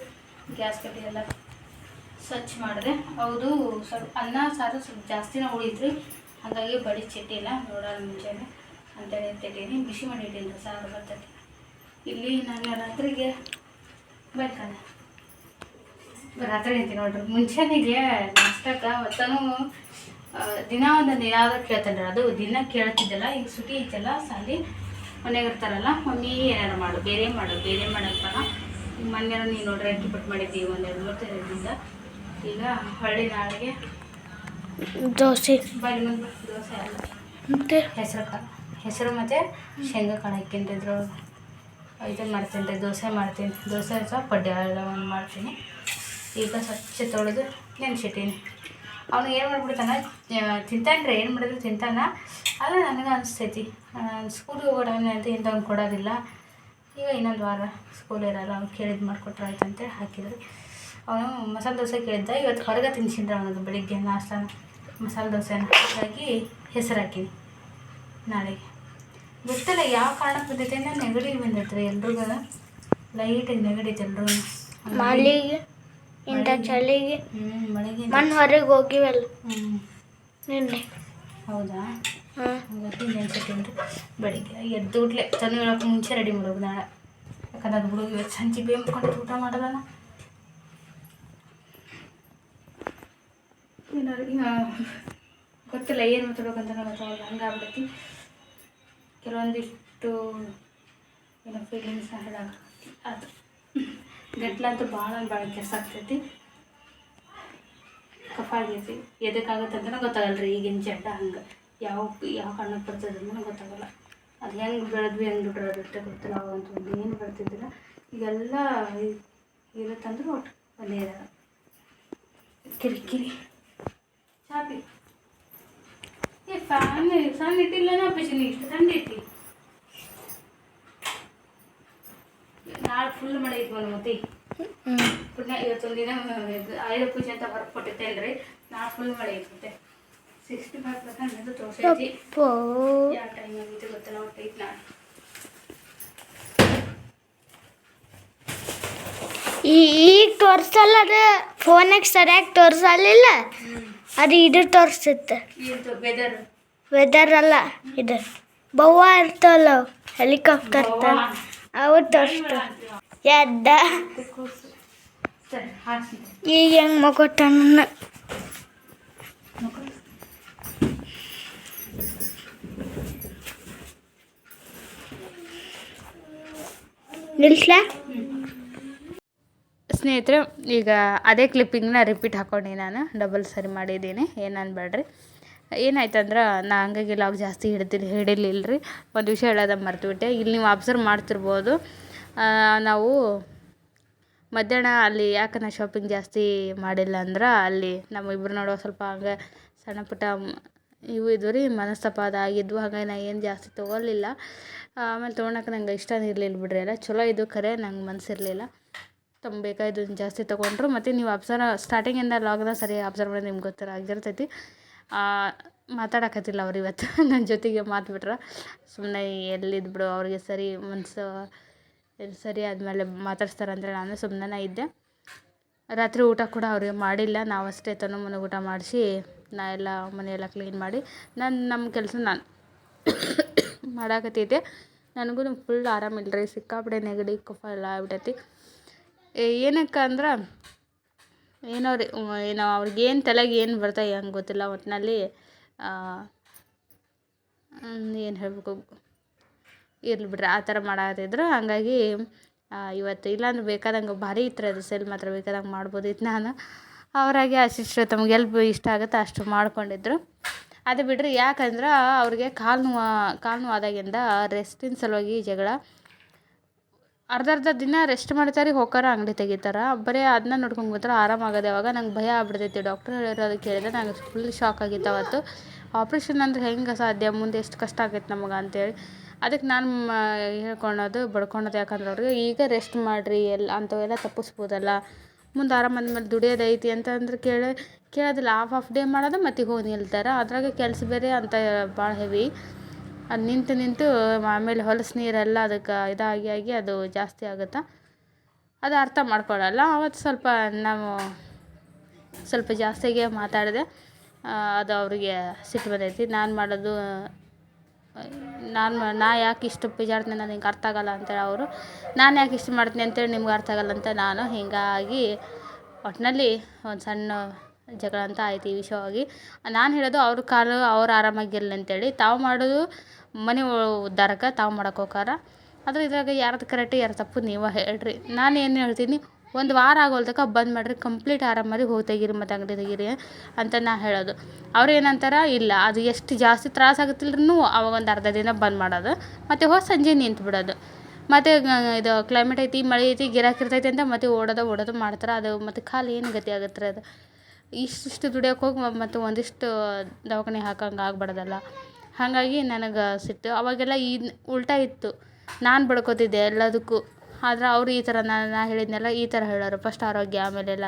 ಗ್ಯಾಸ್ ಕಟ್ಟಿ ಎಲ್ಲ ಸ್ವಚ್ಛ ಮಾಡಿದೆ. ಹೌದು, ಸ್ವಲ್ಪ ಅನ್ನ, ಸಾರು ಸ್ವಲ್ಪ ಜಾಸ್ತಿನೇ ಉಳಿದ್ರಿ ಹಾಗಾಗಿ ಬಡಿ ಚಿಟ್ಟಿಲ್ಲ ನೋಡೋಣ ಮುಂಚೆನೆ ಅಂತೇಳಿ ತೆಗೀನಿ ಬಿಸಿ ಮಾಡಿಟ್ಟಿಲ್ಲ ಸಾರು ಬರ್ತೈತಿ. ಇಲ್ಲಿ ನಾನು ರಾತ್ರಿಗೆ ಬರ್ತಾನೆ ರಾತ್ರಿ ಅಂತೀನಿ ನೋಡ್ರಿ. ಮುಂಚೆನಿಗೆ ನಾಷ್ಟಕ್ಕೆ ಒತ್ತನು ದಿನ ಒಂದೊಂದು ಏನಾದರೂ ಕೇಳ್ತಾನೆ ಅದು ದಿನ ಕೇಳ್ತಿದ್ದಲ್ಲ ಈಗ ಸುಟಿ ಐತಲ್ಲ ಸಾಲಿ ಮನೆಗೆ ಇರ್ತಾರಲ್ಲ ಮಮ್ಮಿ ಏನಾರು ಮಾಡು ಬೇರೆ ಮಾಡು ಬೇರೆ ಮಾಡಂತಾರ ಮೊನ್ನೆ ನೀನು ನೋಡ್ರಿ ಅಕ್ಕಿ ಪಟ್ಟು ಮಾಡಿದ್ದೀವಿ ಒಂದೆರಡು ಮೂರು ದಿನದಿಂದ ಈಗ ಹಳ್ಳಿ ನಾಳೆಗೆ ದೋಸೆ. ಬರಿ ಮುಂದೆ ದೋಸೆ ಅಲ್ಲ ಮತ್ತು? ಹೆಸರು ಕಾಳು ಹೆಸರು ಮತ್ತು ಶೇಂಗಾ ಕಾಳು ಹಾಕ್ತೀನಿ ಇದ್ರೊಳಗೆ. ಇದನ್ನು ಮಾಡ್ತೀನಿ ರೀ ದೋಸೆ ಮಾಡ್ತೀನಿ. ದೋಸೆ ಸಹ ಪಡ್ಡೆ ಎಲ್ಲ ಒಂದು ಮಾಡ್ತೀನಿ. ಈಗ ಸ್ವಚ್ಛ ತೊಳೆದು ನೆನೆಸಿಟ್ಟೀನಿ. ಅವನು ಏನು ಮಾಡ್ಬಿಡ್ತಾನೆ ತಿಂತಾನೆ ರೀ ಏನು ಮಾಡಿದ್ರು ತಿಂತಾನ. ಆದರೆ ನನಗೆ ಅನಿಸ್ತೈತಿ ಸ್ಕೂಲಿಗೆ ಹೋಗೋಣ ಅಂತ ಇಂಥವ್ನು ಕೊಡೋದಿಲ್ಲ. ಈಗ ಇನ್ನೊಂದು ವಾರ ಸ್ಕೂಲ್ ಇರಲ್ಲ, ಅವ್ನು ಕೇಳಿದ್ದು ಮಾಡಿಕೊಟ್ರೆ ಆಯ್ತು ಅಂತೇಳಿ ಹಾಕಿದ್ರಿ. ಅವನು ಮಸಾಲೆ ದೋಸೆ ಕೇಳಿದ್ದ ಇವತ್ತು ಹೊರಗೆ ತಿನ್ಸಿನ್ರಿ ಅವನದು ಬೆಳಿಗ್ಗೆ ನಾಷ್ಟಾನ ಮಸಾಲೆ ದೋಸೆನ. ಹಾಗಾಗಿ ಹೆಸರು ಹಾಕೀನಿ, ನಾಳೆಗೆ. ಗೊತ್ತಿಲ್ಲ ಯಾವ ಕಾರಣಕ್ಕೆ ಬಂದೈತೆ ನೆಗಡಿ ಬಂದೈತೆ ರೀ ಎಲ್ರಿಗೂ ಲೈಟಾಗಿ ನೆಗಡಿ ಐತೆ ಎಲ್ರಿಗೂ ಇಂಥ ಚಳಿಗೆ ಮಣ್ಣು ಹೊರಗೆ ಹೋಗಿವಲ್ಲ. ಹ್ಞೂ ನಿನ್ನೆ. ಹೌದಾ? ಹಾಂ. ಹಾಗಾಗಿ ನೆನ್ಸಿಟ್ಟೀನಿ ರೀ ಬೆಳಿಗ್ಗೆ ಎದ್ದು ಚೆನ್ನಾಗಿ ಹೇಳೋಕೆ ಮುಂಚೆ ರೆಡಿ ಮಾಡೋದು ನಾಳೆ. ಯಾಕಂದ್ರೆ ಅದು ಹುಡುಗಿ ಇವತ್ತು ಸಂಜೆ ಬೇಮ್ಕೊಂಡು ಊಟ ಮಾಡೋದಲ್ಲ ಗೊತ್ತಿಲ್ಲ ಏನು ಮಾತಾಡ್ಬೇಕಂತ ಗೊತ್ತಾಗಲ್ಲ ಹಂಗಾಗ್ಬಿಡೈತಿ ಕೆಲವೊಂದಿಷ್ಟು ಏನೋ ಫೀಲಿಂಗ್ಸ್ ಹೇಳಾಕ ಅದು ಗಂಟ್ಲಂತೂ ಭಾಳ ಭಾಳ ಕೆಸಾಗ್ತೈತಿ ಕಫ ಆಗೈತಿ. ಎದಕ್ಕಾಗತ್ತೆ ಅಂತಲೂ ಗೊತ್ತಾಗಲ್ಲ ರೀ, ಈಗಿನ ಜಡ್ಡ ಹಂಗೆ. ಯಾವ ಯಾವ ಕಾರಣಕ್ಕೆ ಬರ್ತದೆ ಅಂತಲೂ ಗೊತ್ತಾಗಲ್ಲ. ಅದು ಹೆಂಗೆ ಬೆಳೆದ್ವಿ, ಹೆಂಗೆ ಬಿಟ್ಟರೆ ಅದಷ್ಟೇ ಗೊತ್ತಿಲ್ಲ. ಒಂದು ಏನು ಬರ್ತಿದ್ದಿಲ್ಲ. ಈಗೆಲ್ಲ ಇರುತ್ತಂದ್ರೆ ಒಟ್ಟು ಒಂದೇ ಕಿರಿಕಿರಿ ಚಾಪಿ. ಏ, ಫ್ಯಾನ್ ಫ್ಯಾನ್ ಇಟ್ಟಿಲ್ಲನ ಅಪ್ಪಿಸಿನಿ ಇಷ್ಟು ಥಂಡಿ ಐತಿ ನಾಳೆ ಫುಲ್ ಮಳೆ ಹ್ಞೂ ಪುಣ್ಯ ಇವತ್ತೊಂದು ದಿನ ಆಯುಧ ಪೂಜೆ ಅಂತ ಹೊರಗೆ ಕೊಟ್ಟಿರ್ತೇನೆ ರೀ ನಾಳೆ ಫುಲ್ ಮಳೆ ಇರುತ್ತೆ ಸಿಕ್ಸ್ಟಿ ಫೈವ್ ಪರ್ಸೆಂಟ್ ಇದು ತೋರಿಸೈತಿ ಯಾವ ಟೈಮ್ ಆಗಿತ್ತು ಗೊತ್ತಿಲ್ಲ ಒಟ್ಟು ಐತಿ ನಾಳೆ. ಈಗ ತೋರಿಸಲ್ಲ ಅದು. ಫೋನಾಗ ಸರಿಯಾಗಿ ತೋರ್ಸಲಿಲ್ಲ. ಅದು ಇದು ತೋರಿಸುತ್ತೆ. ವೆದರ್ ಅಲ್ಲ ಇದು. ಬವ್ವ ಇರ್ತಲ್ಲ ಹೆಲಿಕಾಪ್ಟರ್ ಅವು ತೋರಿಸ್ತು ಎದ್ದ. ಈಗ ಹೆಂಗೆ ಮಗೊಟ್ಟ ನಿಲ್ಸ್ಲಾ? ಸ್ನೇಹಿತರೆ, ಈಗ ಅದೇ ಕ್ಲಿಪ್ಪಿಂಗ್ನ ರಿಪೀಟ್ ಹಾಕೊಂಡು ನಾನು. ಡಬಲ್ ಸರಿ ಮಾಡಿದ್ದೀನಿ. ಏನು ಅನ್ಬೇಡ್ರಿ ಏನಾಯ್ತಂದ್ರೆ, ನಾ ಹಂಗಾಗಿ ಲಾಗ್ ಜಾಸ್ತಿ ಹಿಡ್ದಿಲ್ಲ ಹಿಡಿಲಿಲ್ಲ ರೀ ಒಂದು ವಿಷಯ ಹೇಳೋದ ಮರ್ತುಬಿಟ್ಟೆ. ಇಲ್ಲಿ ನೀವು ಅಬ್ಸರ್ವ್ ಮಾಡ್ತಿರ್ಬೋದು. ನಾವು ಮಧ್ಯಾಹ್ನ ಅಲ್ಲಿ ಯಾಕೆ ನಾ ಶಾಪಿಂಗ್ ಜಾಸ್ತಿ ಮಾಡಿಲ್ಲ ಅಂದ್ರೆ ಅಲ್ಲಿ ನಮ್ಮಿಬ್ರು ನಡುವೆ ಸ್ವಲ್ಪ ಹಂಗೆ ಸಣ್ಣ ಪುಟ್ಟ ಇವು ಇದ್ವು ರೀ ಮನಸ್ತಾಪ ಅದು ಆಗಿದ್ವು. ಹಾಗಾಗಿ ನಾ ಏನು ಜಾಸ್ತಿ ತೊಗೊಳ್ಲಿಲ್ಲ. ಆಮೇಲೆ ತೊಗೊಳಕ್ಕೆ ನಂಗೆ ಇಷ್ಟನೇ ಇರಲಿಲ್ಲ ಬಿಡ್ರಿ ಎಲ್ಲ. ಚಲೋ ಇದು ಖರೆ ನಂಗೆ ಮನಸ್ಸಿರಲಿಲ್ಲ ತಮ್ಮ ಬೇಕಾಯ್ದು ಜಾಸ್ತಿ ತೊಗೊಂಡ್ರು. ಮತ್ತು ನೀವು ಅಬ್ಸರ್ವ್ ಸ್ಟಾರ್ಟಿಂಗಿಂದ ಲಾಗ್ನ ಸರಿ ಅಬ್ಸರ್ವ್ ಮಾಡಿ ನಿಮ್ಗೆ ಗೊತ್ತಿರೋ, ಆಗಿರ್ತೈತಿ. ಮಾತಾಡಕತ್ತಿಲ್ಲ ಅವ್ರು ಇವತ್ತು. *laughs* ನನ್ನ ಜೊತೆಗೆ ಮಾತು ಬಿಟ್ರೆ ಸುಮ್ಮನೆ ಎಲ್ಲಿದ್ದು ಬಿಡು, ಅವ್ರಿಗೆ ಸರಿ ಮನಸ್ಸು ಎಲ್ಲಿ ಸರಿ ಆದಮೇಲೆ ಮಾತಾಡ್ಸ್ತಾರೆ ನಾನು ಸುಮ್ಮನೆ ಇದ್ದೆ. ರಾತ್ರಿ ಊಟ ಕೂಡ ಅವ್ರಿಗೆ ಮಾಡಿಲ್ಲ. ನಾವು ಅಷ್ಟೇ ತನು ಮನೆಗೆ ಊಟ ಮಾಡಿಸಿ, ನಾ ಎಲ್ಲ ಮನೆಯೆಲ್ಲ ಕ್ಲೀನ್ ಮಾಡಿ, ನಾನು ನಮ್ಮ ಕೆಲಸ ನಾನು *coughs* ಮಾಡಾಕತ್ತಿದ್ದೆ ನನಗೂ ಫುಲ್ ಆರಾಮಿಲ್ಲ ರೀ ಸಿಕ್ಕಾಪಡೆ ನೆಗಡಿ, ಕಫ ಎಲ್ಲ ಆಗ್ಬಿಟ್ಟೈತಿ ಏನಕ್ಕೆ ಅಂದ್ರೆ ಏನೋ ರೀ ಏನೋ ಅವ್ರಿಗೆ ಏನು ತಲೆಗೆ ಏನು ಬರ್ತಾ ಹೆಂಗೆ ಗೊತ್ತಿಲ್ಲ ಒಟ್ಟಿನಲ್ಲಿ ಏನು ಹೇಳಬೇಕು. ಇರ್ಲಿ ಬಿಡ್ರಿ, ಆ ಥರ ಮಾಡಾಕತ್ತಿದ್ರು. ಹಾಗಾಗಿ ಇವತ್ತು ಇಲ್ಲಾಂದ್ರೆ ಬೇಕಾದಂಗೆ ಭಾರಿ ಇತ್ತು ಅದು ಸೆಲ್ ಮಾತ್ರ ಬೇಕಾದಂಗೆ ಮಾಡ್ಬೋದಿತ್ತು ನಾನು. ಅವರಾಗೆ ಅಷ್ಟಿಷ್ಟು ತಮ್ಗೆ ಎಲ್ಲಿ ಇಷ್ಟ ಆಗುತ್ತೆ, ಅಷ್ಟು ಮಾಡ್ಕೊಂಡಿದ್ರು. ಅದು ಬಿಡ್ರಿ, ಯಾಕಂದ್ರೆ ಅವ್ರಿಗೆ ಕಾಲು ನೋವು ಕಾಲು ನೋವು ಆದಾಗಿಂದ ರೆಸ್ಟಿನ ಸಲುವಾಗಿ ಜಗಳ ಅರ್ಧ ಅರ್ಧ ದಿನ ರೆಸ್ಟ್ ಮಾಡ್ತಾರೆ ಹೋಗಾರ ಅಂಗಡಿ ತೆಗಿತಾರೆ. ಬರೀ ಅದನ್ನ ನೋಡ್ಕೊಂಡು ಕೂತ್ರೆ ಆರಾಮಾಗದೆ ಅವಾಗ ನಂಗೆ ಭಯ ಆಗ್ಬಿಡ್ತೈತಿ. ಡಾಕ್ಟ್ರ್ ಹೇಳೋದು ಕೇಳಿದ್ರೆ ನಂಗೆ ಫುಲ್ ಶಾಕ್ ಆಗಿತ್ತು ಅವತ್ತು. ಆಪ್ರೇಷನ್ ಅಂದ್ರೆ ಹೆಂಗೆ ಸಾಧ್ಯ ಮುಂದೆ ಎಷ್ಟು ಕಷ್ಟ ಆಗೈತೆ ನಮಗೆ ಅಂತೇಳಿ. ಅದಕ್ಕೆ ನಾನು ಹೇಳ್ಕೊಳೋದು ಬಡ್ಕೊಳೋದು ಯಾಕಂದ್ರೆ ಅವ್ರಿಗೆ ಈಗ ರೆಸ್ಟ್ ಮಾಡಿರಿ, ಎಲ್ಲ ಅಂಥವೆಲ್ಲ ತಪ್ಪಿಸ್ಬೋದಲ್ಲ. ಮುಂದೆ ಆರಾಮ ಅಂದಮೇಲೆ ದುಡಿಯೋದೈತಿ ಅಂತಂದ್ರೆ ಕೇಳಿ, ಕೇಳೋದಿಲ್ಲ. ಹಾಫ್ ಆಫ್ ಡೇ ಮಾಡೋದು ಮತ್ತೆ ಹೋಗಿ ನಿಲ್ತಾರೆ ಅದ್ರಾಗೆ ಕೆಲಸ ಬೇರೆ ಅಂತ ಭಾಳ ಹೆವಿ ಅದು ನಿಂತು ನಿಂತು ಆಮೇಲೆ ಹೊಲಸು ನೀರೆಲ್ಲ ಅದಕ್ಕೆ ಇದಾಗಿ ಆಗಿ ಅದು ಜಾಸ್ತಿ ಆಗುತ್ತೆ? ಅದು ಅರ್ಥ ಮಾಡ್ಕೊಳ್ಳಲ್ಲ. ಅವತ್ತು ಸ್ವಲ್ಪ ನಾವು ಸ್ವಲ್ಪ ಜಾಸ್ತಿಗೆ ಮಾತಾಡಿದೆ. ಅದು ಅವರಿಗೆ ಸಿಟ್ಟು ಬಂದೈತಿ. ನಾನು ಮಾಡೋದು, ನಾನು ನಾ ಯಾಕೆ ಇಷ್ಟು ಬೇಜಾಡ್ತೀನಿ ನನಗೆ ನಿಂಗೆ ಅರ್ಥ ಆಗಲ್ಲ ಅಂತೇಳಿ ಅವರು, ನಾನು ಯಾಕೆ ಇಷ್ಟು ಮಾಡ್ತೀನಿ ಅಂತೇಳಿ ನಿಮ್ಗೆ ಅರ್ಥ ಆಗಲ್ಲ ಅಂತ ನಾನು ಹೀಗಾಗಿ ಒಟ್ಟಿನಲ್ಲಿ ಒಂದು ಸಣ್ಣ ಜಗಳ ಅಂತ ಆಯ್ತು ಈ ವಿಷಯವಾಗಿ. ನಾನು ಹೇಳೋದು ಅವ್ರ ಕಾಲು ಅವ್ರು ಆರಾಮಾಗಿರಲಿ ಅಂತೇಳಿ. ತಾವು ಮಾಡೋದು ಮನೆ ಉದ್ಧಾರಕ್ಕೆ ತಾವು ಮಾಡಕ್ಕೆ ಹೋಕಾರ ಅದು ಇದ್ರಾಗ ಯಾರ್ದು ಕರೆಕ್ಟ್ ಯಾರು ತಪ್ಪು ನೀವು ಹೇಳ್ರಿ. ನಾನು ಏನು ಹೇಳ್ತೀನಿ, ಒಂದು ವಾರ ಆಗೋಲ್ತಕ ಬಂದ್ ಮಾಡಿರಿ ಕಂಪ್ಲೀಟ್ ಆರಾಮಾಗಿ ಹೋಗಿ ತೆಗೀರಿ ಮತ್ತು ಅಂಗಡಿ ತೆಗೀರಿ ಅಂತ ನಾ ಹೇಳೋದು. ಅವ್ರು ಏನಂತಾರೆ, ಇಲ್ಲ, ಅದು ಎಷ್ಟು ಜಾಸ್ತಿ ತ್ರಾಸ ಅವಾಗ ಒಂದು ಅರ್ಧ ದಿನ ಬಂದ್ ಮಾಡೋದು. ಮತ್ತು ಹೋಗಿ ಸಂಜೆ ನಿಂತು ಬಿಡೋದು. ಮತ್ತು ಇದು ಕ್ಲೈಮೇಟ್ ಐತಿ, ಮಳೆ ಐತಿ, ಗಿರಾಕಿ ಇರ್ತೈತಿ ಅಂತ ಮತ್ತೆ ಓಡೋದು ಓಡೋದು ಮಾಡ್ತಾರೆ. ಅದು ಮತ್ತು ಕಾಲು ಏನು ಗತಿ ಆಗುತ್ತೆ ಅದು? ಇಷ್ಟಿಷ್ಟು ದುಡಿಯೋಕೆ ಹೋಗಿ ಮತ್ತು ಒಂದಿಷ್ಟು ದವಾಖಾನೆ ಹಾಕಂಗೆ ಆಗ್ಬಾರ್ದಲ್ಲ. ಹಾಗಾಗಿ ನನಗೆ ಸಿಟ್ಟು. ಅವಾಗೆಲ್ಲ ಈ ಉಲ್ಟಾ ಇತ್ತು. ನಾನು ಬಡ್ಕೋತಿದ್ದೆ ಎಲ್ಲದಕ್ಕೂ. ಆದ್ರೆ ಅವ್ರು ಈ ಥರ ನಾನು ಹೇಳಿದ್ನೆಲ್ಲ, ಈ ಥರ ಹೇಳೋರು. ಫಸ್ಟ್ ಆರೋಗ್ಯ ಆಮೇಲೆ ಎಲ್ಲ